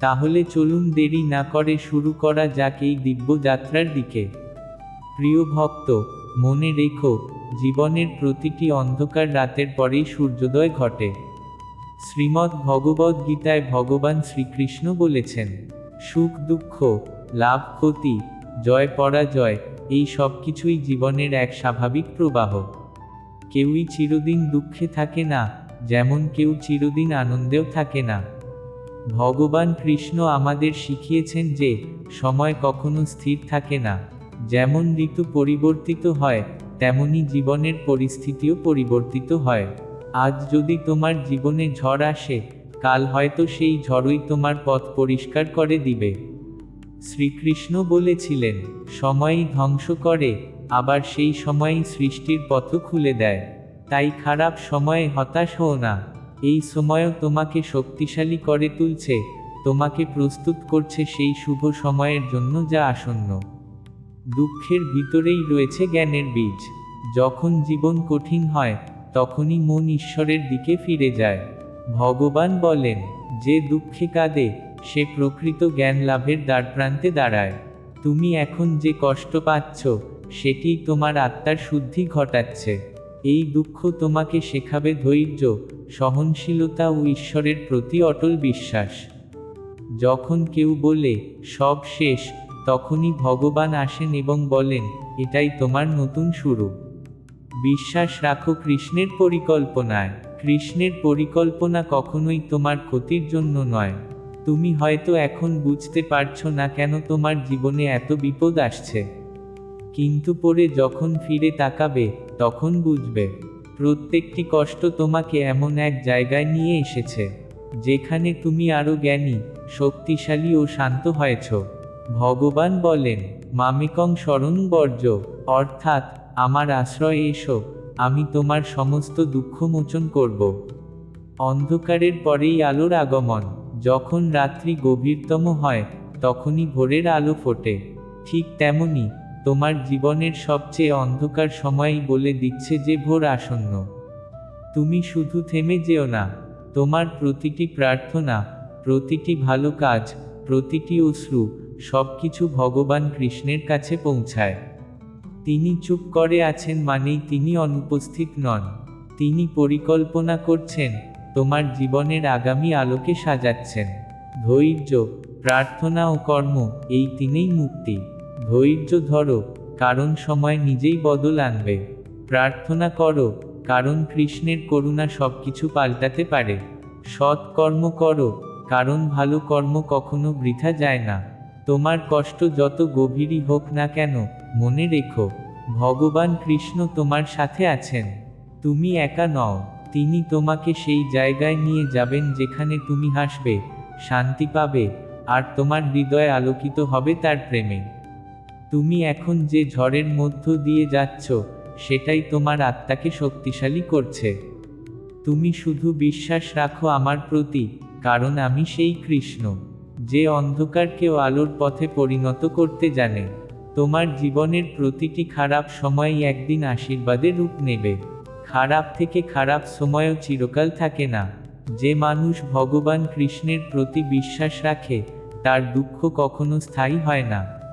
তাহলে চলুন দেরি না করে শুরু করা যাক এই দিব্য যাত্রার দিকে। প্রিয় ভক্ত, মনে রেখো, জীবনের প্রতিটি অন্ধকার রাতের পরেই সূর্যোদয় ঘটে। শ্রীমদ্ ভগবদ্ গীতায় ভগবান শ্রীকৃষ্ণ বলেছেন, সুখ, দুঃখ, লাভ, ক্ষতি, জয়, পরাজয়, এই সব কিছুই জীবনের এক স্বাভাবিক প্রবাহ। কেউই চিরদিন দুঃখে থাকে না, যেমন কেউ চিরদিন আনন্দেও থাকে না। ভগবান কৃষ্ণ আমাদের শিখিয়েছেন যে, সময় কখনো স্থির থাকে না। যেমন ঋতু পরিবর্তিত হয়, তেমনি জীবনের পরিস্থিতিও পরিবর্তিত হয়। আজ যদি তোমার জীবনে ঝড় আসে, কাল হয়তো সেই ঝড়ই তোমার পথ পরিষ্কার করে দিবে। শ্রীকৃষ্ণ বলেছিলেন, সময়ই ধ্বংস করে, আবার সেই সময়ই সৃষ্টির পথ খুলে দেয়। তাই খারাপ সময়ে হতাশ হও না। এই সময়ও তোমাকে শক্তিশালী করে তুলছে, তোমাকে প্রস্তুত করছে সেই শুভ সময়ের জন্য যা আসন্ন। দুঃখের ভিতরেই রয়েছে জ্ঞানের বীজ। যখন জীবন কঠিন হয়, তখনই মন ঈশ্বরের দিকে ফিরে যায়। ভগবান বলেন, যে দুঃখে কাঁদে, সে প্রকৃত জ্ঞান লাভের দ্বারপ্রান্তে দাঁড়ায়। তুমি এখন যে কষ্ট পাচ্ছ, সেটি তোমার আত্মার শুদ্ধি ঘটাচ্ছে। এই দুঃখ তোমাকে শেখাবে ধৈর্য, সহনশীলতা ও ঈশ্বরের প্রতি অটল বিশ্বাস। যখন কেউ বলে, সব শেষ তখনই ভগবান আসেন এবং বলেন, এটাই তোমার নতুন শুরু। বিশ্বাস রাখো কৃষ্ণের পরিকল্পনায়। কৃষ্ণের পরিকল্পনা কখনোই তোমার ক্ষতির জন্য নয়। তুমি হয়তো এখন বুঝতে পারছ না কেন তোমার জীবনে এত বিপদ আসছে। কিন্তু পরে যখন ফিরে তাকাবে, তখন বুঝবে, প্রত্যেকটি কষ্ট তোমাকে এমন এক জায়গায় নিয়ে এসেছে, যেখানে তুমি আরও জ্ঞানী, শক্তিশালী ও শান্ত হয়েছ। ভগবান বলেন, মামিকং স্মরণ বর্জ্য, অর্থাৎ আমার আশ্রয়ে এসো, আমি তোমার সমস্ত দুঃখ মোচন করব। অন্ধকারের পরেই আলোর আগমন, যখন রাত্রি গভীরতম হয়, তখনই ভোরের আলো ফোটে, ঠিক তেমনি তোমার জীবনের সবচেয়ে অন্ধকার সময়ই বলে দিচ্ছে যে ভোর আসন্ন। তুমি শুধু থেমে যেও না, তোমার প্রতিটি প্রার্থনা, প্রতিটি ভালো কাজ, প্রতিটি অশ্রু সব কিছু ভগবান কৃষ্ণের কাছে পৌঁছায়। তিনি চুপ করে আছেন মানেই তিনি অনুপস্থিত নন। তিনি পরিকল্পনা করছেন, তোমার জীবনের আগামী আলোকে সাজাচ্ছেন। ধৈর্য, প্রার্থনা ও কর্ম, এই তিনেই মুক্তি। ধৈর্য ধরো, কারণ সময় নিজেই বদল আনবে। প্রার্থনা করো, কারণ কৃষ্ণের করুণা সব কিছু পাল্টাতে পারে। সৎ কর্ম করো, কারণ ভালো কর্ম কখনো বৃথা যায় না। তোমার কষ্ট যত গভীরই হোক না কেন, মনে রেখো, ভগবান কৃষ্ণ তোমার সাথে আছেন। তুমি একা নও, তিনি তোমাকে সেই জায়গায় নিয়ে যাবেন যেখানে তুমি হাসবে, শান্তি পাবে, আর তোমার হৃদয় আলোকিত হবে তার প্রেমে। তুমি এখন যে ঝড়ের মধ্য দিয়ে যাচ্ছ, সেটাই তোমার আত্মাকে শক্তিশালী করছে। তুমি শুধু বিশ্বাস রাখো আমার প্রতি, কারণ আমি সেই কৃষ্ণ, যে অন্ধকারকেও আলোর পথে পরিণত করতে জানে। তোমার জীবনের প্রতিটি খারাপ সময়ই একদিন আশীর্বাদে রূপ নেবে। খারাপ থেকে খারাপ সময়ও চিরকাল থাকে না। যে মানুষ ভগবান কৃষ্ণের প্রতি বিশ্বাস রাখে, তার দুঃখ কখনো স্থায়ী হয় না।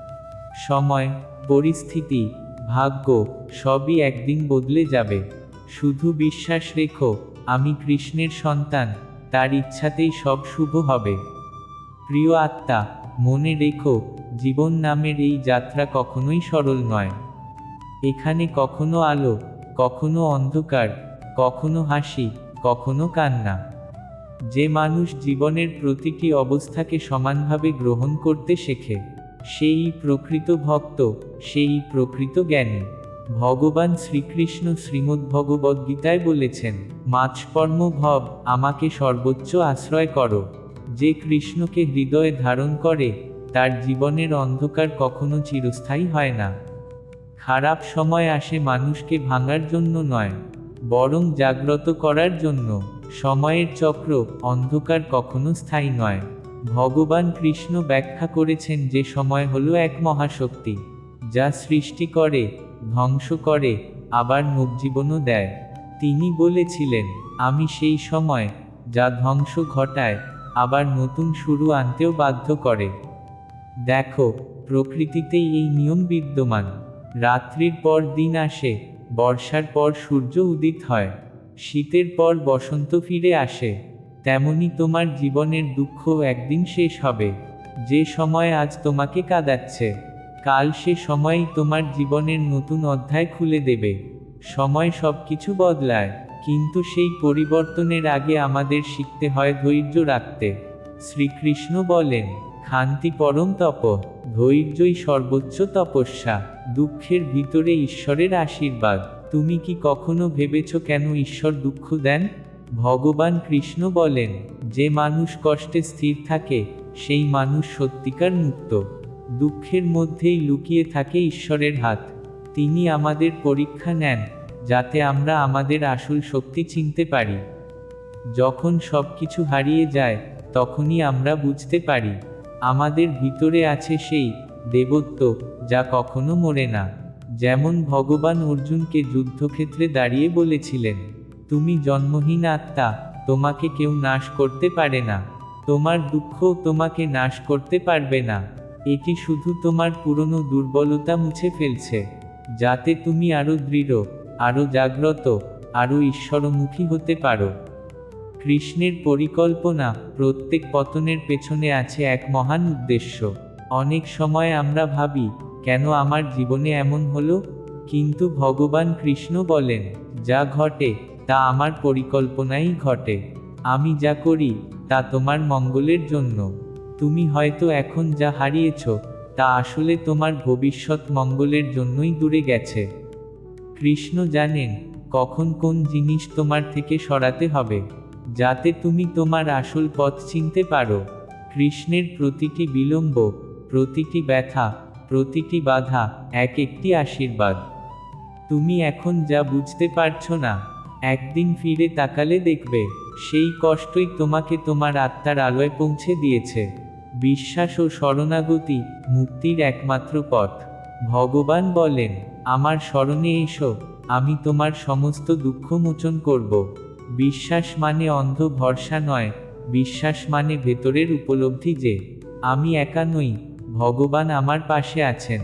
সময়, পরিস্থিতি, ভাগ্য, সবই একদিন বদলে যাবে। শুধু বিশ্বাস রেখো, আমি কৃষ্ণের সন্তান, তার ইচ্ছাতেই সব শুভ হবে। প্রিয় আত্মা, মনে রেখো, জীবন নামের এই যাত্রা কখনোই সরল নয়। এখানে কখনো আলো, কখনো অন্ধকার, কখনো হাসি, কখনো কান্না। যে মানুষ জীবনের প্রতিটি অবস্থাকে সমানভাবে গ্রহণ করতে শেখে। সেই প্রকৃত ভক্ত, সেই প্রকৃত জ্ঞানী। ভগবান শ্রীকৃষ্ণ শ্রীমদ্ভগবদ্গীতায় বলেছেন মাছকর্ম ভব, আমাকে সর্বোচ্চ আশ্রয় করো। যে কৃষ্ণকে হৃদয়ে ধারণ করে, তার জীবনের অন্ধকার কখনো চিরস্থায়ী হয় না। খারাপ সময় আসে মানুষকে ভাঙার জন্য নয়, বরং জাগ্রত করার জন্য। সময়ের চক্র অন্ধকার কখনো স্থায়ী নয়। ভগবান কৃষ্ণ ব্যাখ্যা করেছেন যে সময় হলো এক মহাশক্তি, যা সৃষ্টি করে, ধ্বংস করে, আবার নবজীবনও দেয়। তিনি বলেছিলেন, আমি সেই সময়, যা ধ্বংস ঘটায়, আবার নতুন শুরু আনতেও বাধ্য করে। দেখো, প্রকৃতিতেই এই নিয়ম বিদ্যমান। রাত্রির পর দিন আসে, বর্ষার পর সূর্য উদিত হয়। শীতের পর বসন্ত ফিরে আসে। তেমনি তোমার জীবনের দুঃখ একদিন শেষ হবে। যে সময় আজ তোমাকে কাঁদাচ্ছে, কাল সে সময়ই তোমার জীবনের নতুন অধ্যায় খুলে দেবে। সময় সব কিছু বদলায়, কিন্তু সেই পরিবর্তনের আগে আমাদের শিখতে হয় ধৈর্য রাখতে। শ্রীকৃষ্ণ বলেন, খান্তি পরম তপ, ধৈর্যই সর্বোচ্চ তপস্যা, দুঃখের ভিতরে ঈশ্বরের আশীর্বাদ। তুমি কি কখনো ভেবেছ কেন ঈশ্বর দুঃখ দেন? ভগবান কৃষ্ণ বলেন, যে মানুষ কষ্টে স্থির থাকে, সেই মানুষ সত্যিকার মুক্ত। দুঃখের মধ্যেই লুকিয়ে থাকে ঈশ্বরের হাত। তিনি আমাদের পরীক্ষা নেন, যাতে আমরা আমাদের আসল শক্তি চিনতে পারি। যখন সব কিছু হারিয়ে যায়, তখনই আমরা বুঝতে পারি, আমাদের ভিতরে আছে সেই দেবত্ব, যা কখনো মরে না। যেমন ভগবান অর্জুনকে যুদ্ধক্ষেত্রে দাঁড়িয়ে বলেছিলেন। তুমি জন্মহীন আত্মা, তোমাকে কেউ নাশ করতে পারে না। তোমার দুঃখ তোমাকে নাশ করতে পারবে না। এটি শুধু তোমার পুরনো দুর্বলতা মুছে ফেলছে। যাতে তুমি আরও দৃঢ়, আরও জাগ্রত, আরও ঈশ্বরমুখী হতে পারো। কৃষ্ণের পরিকল্পনা প্রত্যেক পতনের পেছনে আছে এক মহান উদ্দেশ্য। অনেক সময় আমরা ভাবি, কেন আমার জীবনে এমন হলো? কিন্তু ভগবান কৃষ্ণ বলেন, যা ঘটে তা আমার পরিকল্পনাই ঘটে। আমি যা করি, তা তোমার মঙ্গলের জন্য। তুমি হয়তো এখন যা হারিয়েছ, তা আসলে তোমার ভবিষ্যৎ মঙ্গলের জন্যই দূরে গেছে। কৃষ্ণ জানেন, কখন কোন জিনিস তোমার থেকে সরাতে হবে, যাতে তুমি তোমার আসল পথ চিনতে পারো। কৃষ্ণের প্রতিটি বিলম্ব, প্রতিটি ব্যথা, প্রতিটি বাধা এক একটি আশীর্বাদ। তুমি এখন যা বুঝতে পারছ না একদিন ফিরে তাকালে দেখবে, সেই কষ্টই তোমাকে তোমার আত্মার আলোয় পৌঁছে দিয়েছে। বিশ্বাস ও শরণাগতি মুক্তির একমাত্র পথ। ভগবান বলেন, আমার স্মরণে এসো, আমি তোমার সমস্ত দুঃখ মোচন করব। বিশ্বাস মানে অন্ধ ভরসা নয়, বিশ্বাস মানে ভেতরের উপলব্ধি যে, আমি একা নই, ভগবান আমার পাশে আছেন।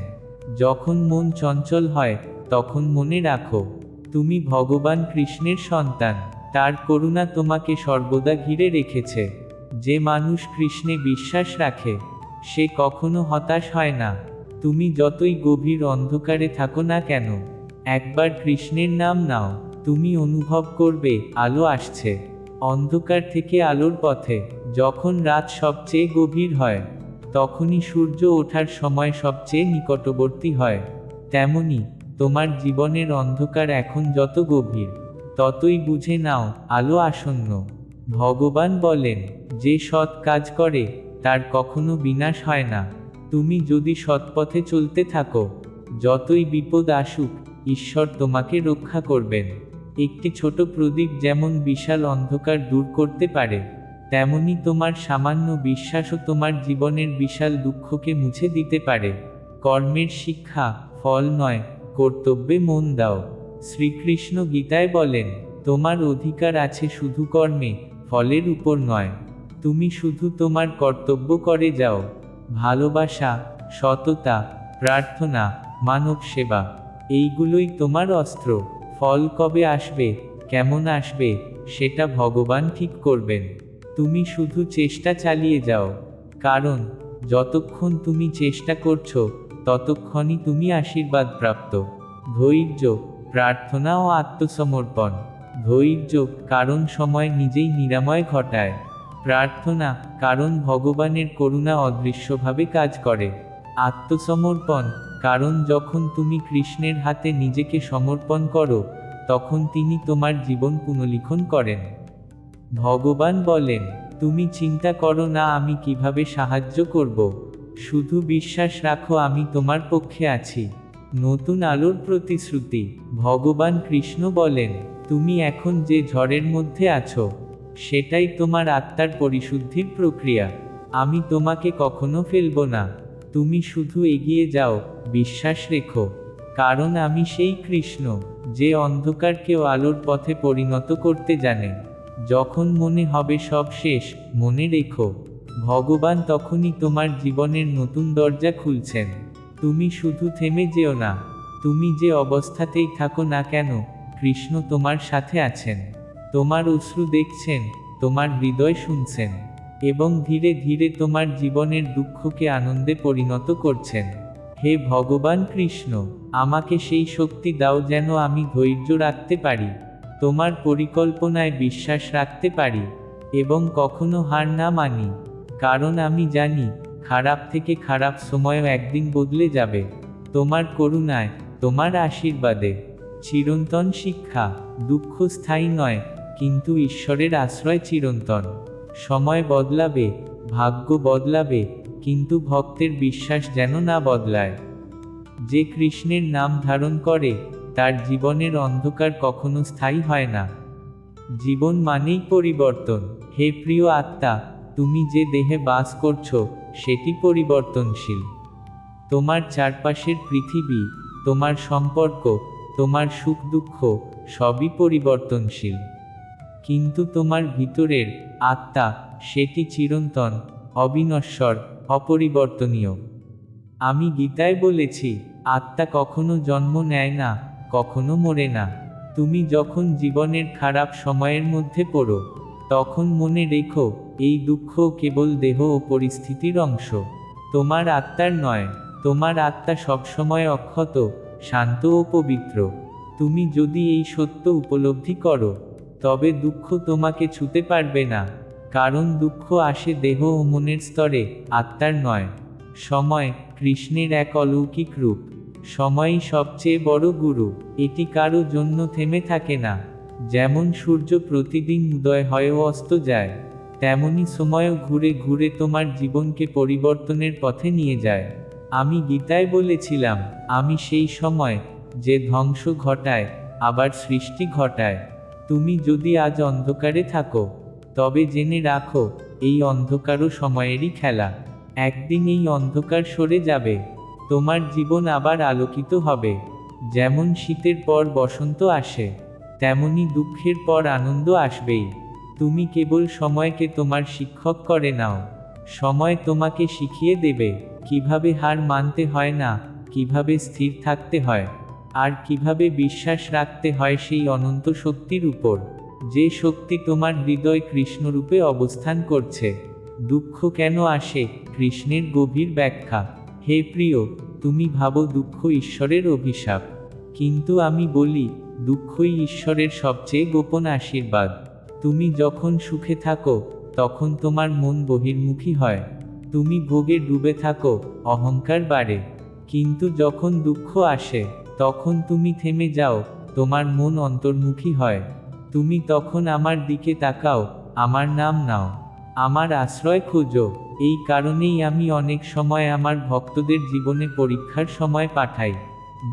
যখন মন চঞ্চল হয়, তখন মনে রাখো তুমি ভগবান কৃষ্ণের সন্তান, তার করুণা তোমাকে সর্বদা ঘিরে রেখেছে। যে মানুষ কৃষ্ণে বিশ্বাস রাখে, সে কখনো হতাশ হয় না। তুমি যতই গভীর অন্ধকারে থাকো না কেন, একবার কৃষ্ণের নাম নাও, তুমি অনুভব করবে, আলো আসছে। অন্ধকার থেকে আলোর পথে, যখন রাত সবচেয়ে গভীর হয়, তখনই সূর্য ওঠার সময় সবচেয়ে নিকটবর্তী হয়। তেমনি তোমার জীবনের অন্ধকার এখন যত গভীর, ততই বুঝে নাও, আলো আসন্ন। ভগবান বলেন, যে সৎ কাজ করে, তার কখনো বিনাশ হয় না। তুমি যদি সৎপথে চলতে থাকো, যতই বিপদ আসুক, ঈশ্বর তোমাকে রক্ষা করবেন। একটি ছোট প্রদীপ যেমন বিশাল অন্ধকার দূর করতে পারে, তেমনি তোমার সামান্য বিশ্বাসও তোমার জীবনের বিশাল দুঃখকে মুছে দিতে পারে। কর্মের শিক্ষা, ফল নয় কর্তব্যে মন দাও। শ্রীকৃষ্ণ গীতায় বলেন, তোমার অধিকার আছে শুধু কর্মে, ফলের উপর নয়। তুমি শুধু তোমার কর্তব্য করে যাও। ভালোবাসা, সততা, প্রার্থনা, মানব সেবা, এইগুলোই তোমার অস্ত্র। ফল কবে আসবে, কেমন আসবে, সেটা ভগবান ঠিক করবেন। তুমি শুধু চেষ্টা চালিয়ে যাও। কারণ, যতক্ষণ তুমি চেষ্টা করছ ততক্ষণই তুমি আশীর্বাদ প্রাপ্ত ধৈর্য, প্রার্থনা ও আত্মসমর্পণ। ধৈর্য, কারণ সময় নিজেই নিরাময় ঘটায়। প্রার্থনা, কারণ ভগবানের করুণা অদৃশ্যভাবে কাজ করে। আত্মসমর্পণ, কারণ যখন তুমি কৃষ্ণের হাতে নিজেকে সমর্পণ করো, তখন তিনি তোমার জীবন পুনলিখন করেন। ভগবান বলেন, তুমি চিন্তা করো না আমি কীভাবে সাহায্য করব। শুধু বিশ্বাস রাখো, আমি তোমার পক্ষে আছি। নতুন আলোর প্রতিশ্রুতি। ভগবান কৃষ্ণ বলেন, তুমি এখন যে ঝড়ের মধ্যে আছো, সেটাই তোমার আত্মার পরিশুদ্ধির প্রক্রিয়া। আমি তোমাকে কখনো ফেলব না। তুমি শুধু এগিয়ে যাও, বিশ্বাস রেখো। কারণ আমি সেই কৃষ্ণ, যে অন্ধকারকেও আলোর পথে পরিণত করতে জানে। যখন মনে হবে সব শেষ, মনে রেখো। ভগবান তখনই তোমার জীবনের নতুন দরজা খুলছেন। তুমি শুধু থেমে যেও না। তুমি যে অবস্থাতেই থাকো না কেন, কৃষ্ণ তোমার সাথে আছেন। তোমার অশ্রু দেখছেন, তোমার হৃদয় শুনছেন এবং ধীরে ধীরে তোমার জীবনের দুঃখকে আনন্দে পরিণত করছেন। হে ভগবান কৃষ্ণ, আমাকে সেই শক্তি দাও যেন আমি ধৈর্য রাখতে পারি, তোমার পরিকল্পনায় বিশ্বাস রাখতে পারি এবং কখনো হার না মানি। কারণ আমি জানি, খারাপ থেকে খারাপ সময়ও একদিন বদলে যাবে। তোমার করুণায়, তোমার আশীর্বাদে। চিরন্তন শিক্ষা, দুঃখ স্থায়ী নয়, কিন্তু ঈশ্বরের আশ্রয় চিরন্তন। সময় বদলাবে, ভাগ্য বদলাবে, কিন্তু ভক্তের বিশ্বাস যেন না বদলায়। যে কৃষ্ণের নাম ধারণ করে, তার জীবনের অন্ধকার কখনো স্থায়ী হয় না। জীবন মানেই পরিবর্তন। হে প্রিয় আত্মা তুমি যে দেহে বাস করছ, সেটি পরিবর্তনশীল। তোমার চারপাশের পৃথিবী, তোমার সম্পর্ক, তোমার সুখ দুঃখ, সবই পরিবর্তনশীল। কিন্তু তোমার ভিতরের আত্মা, সেটি চিরন্তন, অবিনশ্বর, অপরিবর্তনীয়। আমি গীতায় বলেছি, আত্মা কখনো জন্ম নেয় না, কখনো মরে না। তুমি যখন জীবনের খারাপ সময়ের মধ্যে পড়ো, তখন মনে রেখো এই দুঃখ কেবল দেহ ও পরিস্থিতির অংশ। তোমার আত্মার নয়, তোমার আত্মা সবসময় অক্ষত, শান্ত ও পবিত্র। তুমি যদি এই সত্য উপলব্ধি করো, তবে দুঃখ তোমাকে ছুতে পারবে না, কারণ দুঃখ আসে দেহ ও মনের স্তরে, আত্মার নয়। সময় কৃষ্ণের এক অলৌকিক রূপ। সময়ই সবচেয়ে বড় গুরু, এটি কারও জন্য থেমে থাকে না। যেমন সূর্য প্রতিদিন উদয় হয় ও অস্ত যায়। তেমনি সময়ও ঘুরে ঘুরে তোমার জীবনকে পরিবর্তনের পথে নিয়ে যায়। আমি গীতায় বলেছিলাম, আমি সেই সময় যে ধ্বংস ঘটায়, আবার সৃষ্টি ঘটায়। তুমি যদি আজ অন্ধকারে থাকো, তবে জেনে রাখো, এই অন্ধকারও সময়েরই খেলা। একদিন এই অন্ধকার সরে যাবে, তোমার জীবন আবার আলোকিত হবে। যেমন শীতের পর বসন্ত আসে, তেমনি দুঃখের পর আনন্দ আসবেই। তুমি কেবল সময়কে তোমার শিক্ষক করে নাও। সময় তোমাকে শিখিয়ে দেবে কীভাবে হার মানতে হয় না, কীভাবে স্থির থাকতে হয়, আর কীভাবে বিশ্বাস রাখতে হয় সেই অনন্ত শক্তির উপর। যে শক্তি তোমার হৃদয় কৃষ্ণরূপে অবস্থান করছে। দুঃখ কেন আসে কৃষ্ণের গভীর ব্যাখ্যা। হে প্রিয়, তুমি ভাবো দুঃখ ঈশ্বরের অভিশাপ। কিন্তু আমি বলি, দুঃখই ঈশ্বরের সবচেয়ে গোপন আশীর্বাদ। তুমি যখন সুখে থাকো, তখন তোমার মন বহির্মুখী হয়। তুমি ভোগে ডুবে থাকো, অহংকার বাড়ে। কিন্তু যখন দুঃখ আসে, তখন তুমি থেমে যাও, তোমার মন অন্তর্মুখী হয়। তুমি তখন আমার দিকে তাকাও, আমার নাম নাও। আমার আশ্রয় খোঁজো। এই কারণেই আমি অনেক সময় আমার ভক্তদের জীবনে পরীক্ষার সময় পাঠাই।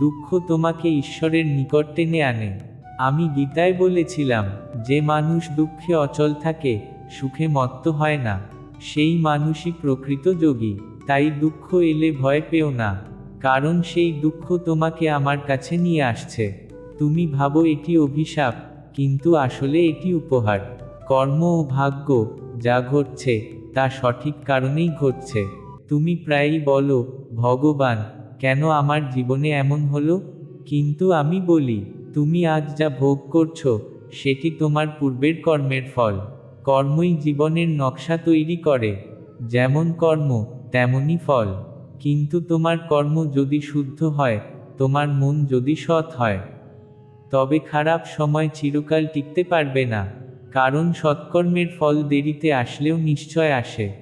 দুঃখ তোমাকে ঈশ্বরের নিকট টেনে আনে। আমি গীতায় বলেছিলাম যে মানুষ দুঃখে অচল থাকে, সুখে মত্ত হয় না। সেই মানুষই প্রকৃত যোগী, তাই দুঃখ এলে ভয় পেও না। কারণ সেই দুঃখ তোমাকে আমার কাছে নিয়ে আসছে। তুমি ভাবো এটি অভিশাপ, কিন্তু আসলে এটি উপহার। কর্ম ও ভাগ্য, যা ঘটছে, তা সঠিক কারণেই ঘটছে। তুমি প্রায়ই বলো, ভগবান, কেন আমার জীবনে এমন হলো? কিন্তু আমি বলি, তুমি আজ যা ভোগ করছ সেটি তোমার পূর্বের কর্মের ফল। কর্মই জীবনের নকশা তৈরি করে। যেমন কর্ম, তেমনই ফল। কিন্তু তোমার কর্ম যদি শুদ্ধ হয়, তোমার মন যদি সৎ হয়, তবে খারাপ সময় চিরকাল টিকতে পারবে না। কারণ সৎকর্মের ফল দেরিতে আসলেও নিশ্চয় আসে।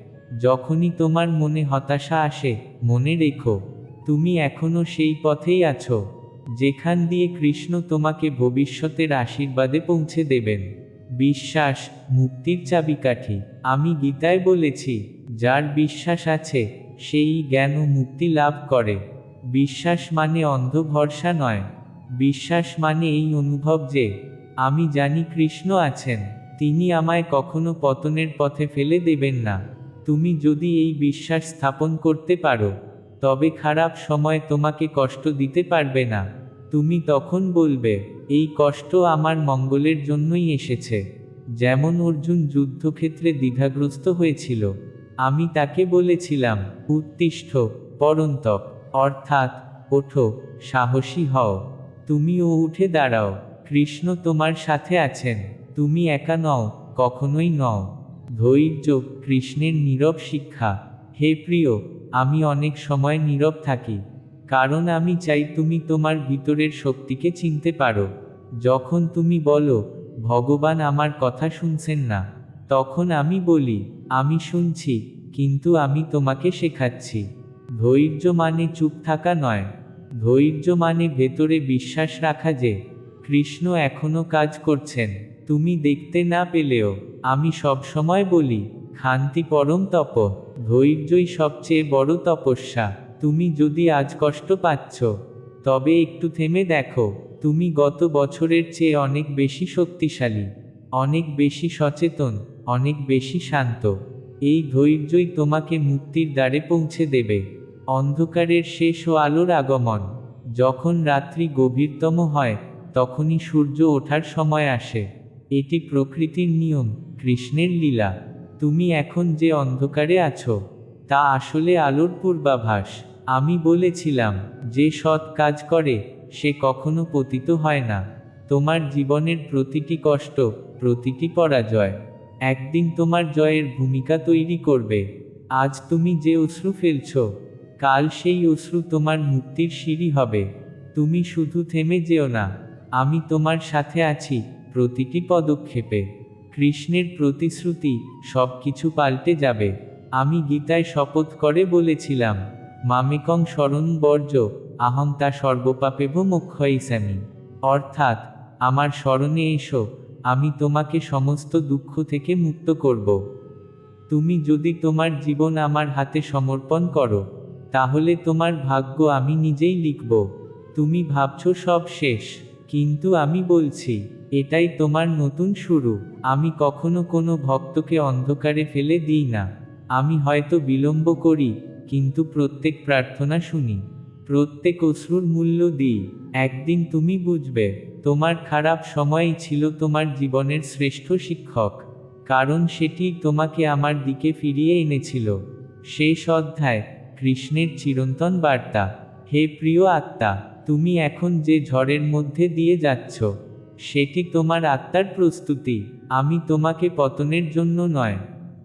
যখনই তোমার মনে হতাশা আসে, মনে রেখো, তুমি এখনও সেই পথেই আছো। যেখান দিয়ে কৃষ্ণ তোমাকে ভবিষ্যতের আশীর্বাদে পৌঁছে দেবেন। বিশ্বাস, মুক্তির চাবিকাঠি। আমি গীতায় বলেছি, যার বিশ্বাস আছে, সেই জ্ঞান ও মুক্তি লাভ করে। বিশ্বাস মানে অন্ধ ভরসা নয়। বিশ্বাস মানে এই অনুভব যে, আমি জানি কৃষ্ণ আছেন, তিনি আমায় কখনো পতনের পথে ফেলে দেবেন না। তুমি যদি এই বিশ্বাস স্থাপন করতে পারো, তবে খারাপ সময় তোমাকে কষ্ট দিতে পারবে না। তুমি তখন বলবে, এই কষ্ট আমার মঙ্গলের জন্যই এসেছে। যেমন অর্জুন যুদ্ধক্ষেত্রে দ্বিধাগ্রস্ত হয়েছিল। আমি তাকে বলেছিলাম উত্তিষ্ঠ পরন্তপ, অর্থাৎ ওঠো, সাহসী হও। তুমিও উঠে দাঁড়াও, কৃষ্ণ তোমার সাথে আছেন। তুমি একা নও, কখনোই নও। ধৈর্য, কৃষ্ণের নীরব শিক্ষা। হে প্রিয়, আমি অনেক সময় নীরব থাকি। কারণ আমি চাই তুমি তোমার ভিতরের শক্তিকে চিনতে পারো। যখন তুমি বলো, ভগবান আমার কথা শুনছেন না, তখন আমি বলি, আমি শুনছি, কিন্তু আমি তোমাকে শেখাচ্ছি। ধৈর্য মানে চুপ থাকা নয়। ধৈর্য মানে ভেতরে বিশ্বাস রাখা যে, কৃষ্ণ এখনও কাজ করছেন, তুমি দেখতে না পেলেও আমি সবসময় বলি, খান্তি পরম তপ। ধৈর্যই সবচেয়ে বড় তপস্যা। তুমি যদি আজ কষ্ট পাচ্ছ, তবে একটু থেমে দেখো, তুমি গত বছরের চেয়ে অনেক বেশি শক্তিশালী, অনেক বেশি সচেতন, অনেক বেশি শান্ত। এই ধৈর্যই তোমাকে মুক্তির দ্বারে পৌঁছে দেবে। অন্ধকারের শেষ ও আলোর আগমন, যখন রাত্রি গভীরতম হয়, তখনই সূর্য ওঠার সময় আসে। এটি প্রকৃতির নিয়ম, কৃষ্ণের লীলা। তুমি এখন যে অন্ধকারে আছো, তা আসলে আলোর পূর্বাভাস। আমি বলেছিলাম, যে সৎ কাজ করে, সে কখনো পতিত হয় না। তোমার জীবনের প্রতিটি কষ্ট, প্রতিটি পরাজয়, একদিন তোমার জয়ের ভূমিকা তৈরি করবে। আজ তুমি যে অশ্রু ফেলছ, কাল সেই অশ্রু তোমার মুক্তির সিঁড়ি হবে। তুমি শুধু থেমে যেও না, আমি তোমার সাথে আছি প্রতিটি পদক্ষেপে। কৃষ্ণের প্রতিশ্রুতি সব কিছু পাল্টে যাবে। আমি গীতায় শপথ করে বলেছিলাম মামেকং স্মরণ বর্জ্য, আহং তা সর্বপাপেভ মোক্ষয়িসামি অর্থাৎ, আমার স্মরণে এসো, আমি তোমাকে সমস্ত দুঃখ থেকে মুক্ত করব। তুমি যদি তোমার জীবন আমার হাতে সমর্পণ করো, তাহলে তোমার ভাগ্য আমি নিজেই লিখব। তুমি ভাবছ সব শেষ, কিন্তু আমি বলছি, এটাই তোমার নতুন শুরু। আমি কখনো কোনো ভক্তকে অন্ধকারে ফেলে দিই না। আমি হয়তো বিলম্ব করি কিন্তু প্রত্যেক প্রার্থনা শুনি। প্রত্যেক অশ্রুর মূল্য দিই। একদিন তুমি বুঝবে, তোমার খারাপ সময়ই ছিল তোমার জীবনের শ্রেষ্ঠ শিক্ষক। কারণ সেটি তোমাকে আমার দিকে ফিরিয়ে এনেছিল। শেষ অধ্যায়, কৃষ্ণের চিরন্তন বার্তা। হে প্রিয় আত্মা, তুমি এখন যে ঝড়ের মধ্যে দিয়ে যাচ্ছ, সেটি তোমার আত্মার প্রস্তুতি। আমি তোমাকে পতনের জন্য নয়,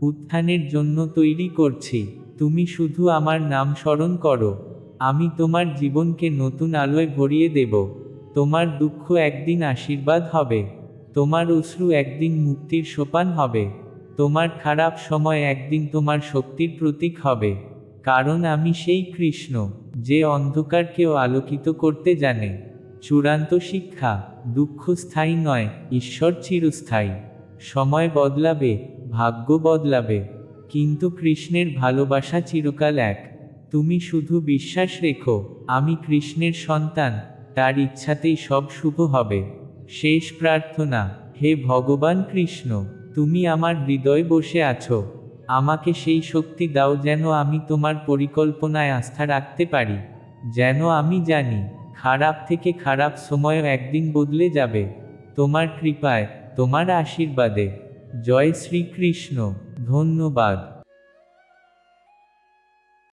উত্থানের জন্য তৈরি করছি। তুমি শুধু আমার নাম স্মরণ করো। আমি তোমার জীবনকে নতুন আলোয় ভরিয়ে দেব। তোমার দুঃখ একদিন আশীর্বাদ হবে। তোমার অশ্রু একদিন মুক্তির সোপান হবে। তোমার খারাপ সময় একদিন তোমার শক্তির প্রতীক হবে। কারণ আমি সেই কৃষ্ণ, যে অন্ধকারকেও আলোকিত করতে জানে। চূড়ান্ত শিক্ষা, দুঃখ স্থায়ী নয়, ঈশ্বর চিরস্থায়ী। সময় বদলাবে, ভাগ্য বদলাবে। কিন্তু কৃষ্ণের ভালোবাসা চিরকাল এক। তুমি শুধু বিশ্বাস রেখো, আমি কৃষ্ণের সন্তান, তার ইচ্ছাতেই সব শুভ হবে। শেষ প্রার্থনা, হে ভগবান কৃষ্ণ, তুমি আমার হৃদয় বসে আছো। আমাকে সেই শক্তি দাও যেন আমি তোমার পরিকল্পনায় আস্থা রাখতে পারি। যেন আমি জানি, খারাপ থেকে খারাপ সময়ও একদিন বদলে যাবে। তোমার কৃপায়, তোমার আশীর্বাদে। জয় শ্রীকৃষ্ণ। ধন্যবাদ।